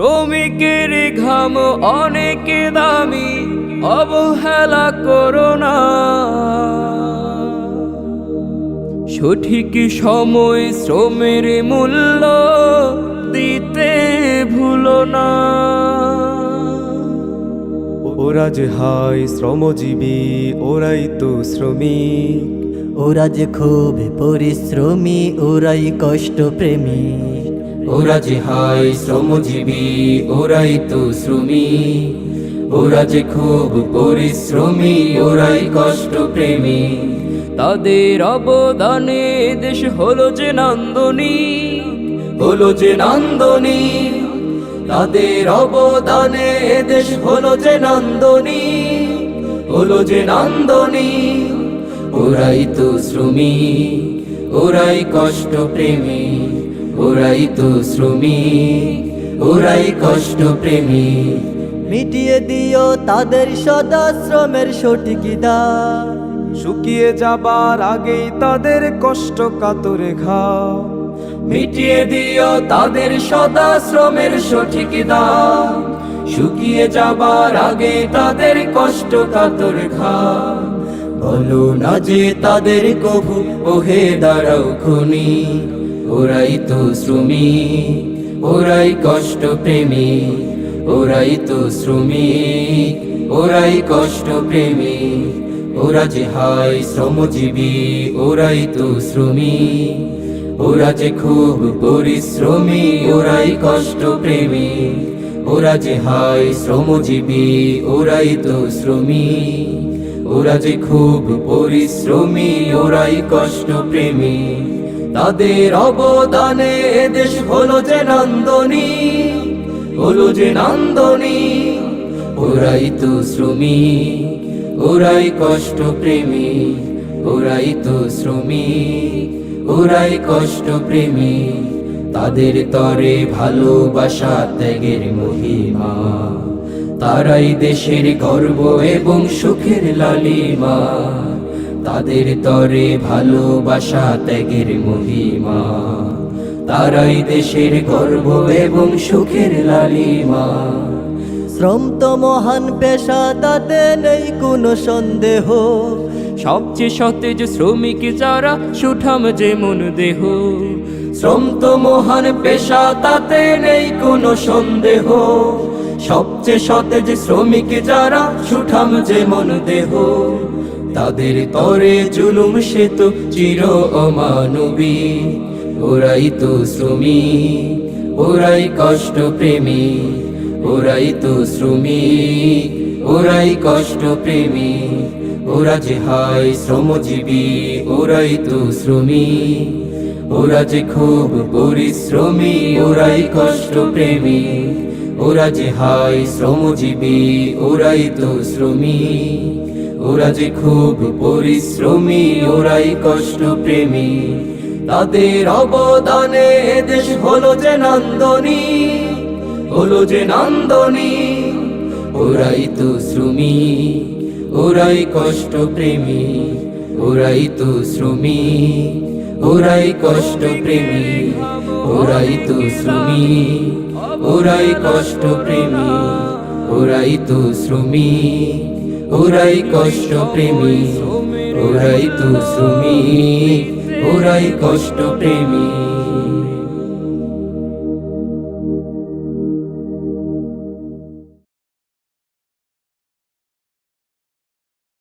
শ্রমিকের ঘাম অনেক দামি অবহেলা করো না। সঠিক সময় শ্রমের মূল্য দিতে ভুলো না। ওরা যে হায় শ্রমজীবী ওরাই তো শ্রমিক। ওরা যে খুব পরিশ্রমী ওরাই কষ্ট প্রেমী ওরা যে হাই শ্রমজীবী, ওরাই তো শ্রমী। ওরা যে খুব পরিশ্রমী, ওরাই কষ্ট প্রেমী। তাদের অবদানে দেশ হলো যে নন্দনী হলো যে নন্দনী তাদের অবদানে দেশ হলো যে নন্দনী হলো যে নন্দনী ওরাই তো শ্রমী, ওরাই কষ্ট প্রেমী। ওরাই তো শ্রমিক ওরাই কষ্ট প্রেমী মিটিয়ে দিও তাদের সদা শ্রমের সঠিক শুকিয়ে যাবার আগেই তাদের কষ্ট কাতরে ঘা মিটিয়ে দিও তাদের সদা শ্রমের সঠিক দাম শুকিয়ে যাবার আগে তাদের কষ্ট কাতর খা বলো না যে তাদের কভু ওহে দাঁড়াও খনি। ওরাই তো শ্রমিক ওরাই কষ্ট প্রেমী, ওরাই তো শ্রমিক ওরাই কষ্ট প্রেমী, ওরা যে হাই শ্রমজীবী, ওরাই তো শ্রমিক ওরা যে খুব পরিশ্রমী, ওরাই কষ্ট প্রেমী, ওরা যে হাই শ্রমজীবী, ওরাই তো শ্রমিক ওরা যে খুব পরিশ্রমী, ওরাই কষ্ট প্রেমী তাদের অবদানে দেশ হলো যে নন্দনী, হলো যে নন্দনী। ওরাই তো শ্রমিক, ওরাই কষ্ট প্রেমী ওরাই তো শ্রমিক, ওরাই কষ্ট প্রেমী তাদের তরে ভালোবাসা ত্যাগের মহিমা, তারাই দেশের গর্ব এবং সুখের লালিমা। তাদের তরে ভালোবাসা ত্যাগের মহিমা। তারাই দেশের গর্ব এবং সুখের লালিমা। শ্রম তো মহান পেশা তাতে নেই কোনো সন্দেহ। সবচেয়ে সতেজ শ্রমিক যারা সুঠাম যেমন দেহ। শ্রম তো মহান পেশা তাতে নেই কোনো সন্দেহ। সবচেয়ে সতেজ শ্রমিক যারা সুঠাম যেমন দেহ। তাদের তরে জুলুম সে তো চির অমানবী। ওরাই তো শ্রমী ওরাই কষ্ট প্রেমী, ওরাই তো শ্রমিক, ওরাই কষ্ট প্রেমী। ওরা যে হাই শ্রমজীবী, ওরাই তো শ্রমিক। ওরা যে খুব পরিশ্রমী, ওরাই কষ্ট প্রেমী। ওরা যে হাই শ্রমজীবী, ওরাই তো শ্রমিক। ওরা যে খুব পরিশ্রমী, ওরাই কষ্ট প্রেমী তাদের অবদানে দেশ হলো যে নন্দনী, হলো যে নন্দনী। ওরাই তো শ্রমী ওরাই কষ্ট প্রেমী ওরাই তো শ্রমিক, ওরাই কষ্ট প্রেমী ওরাই তো শ্রমী ওরাই কষ্ট প্রেমী ওরাই তো শ্রমিক। ওরাই কষ্ট প্রেমী ওরাই তো শ্রমিক ওরাই কষ্ট প্রেমী।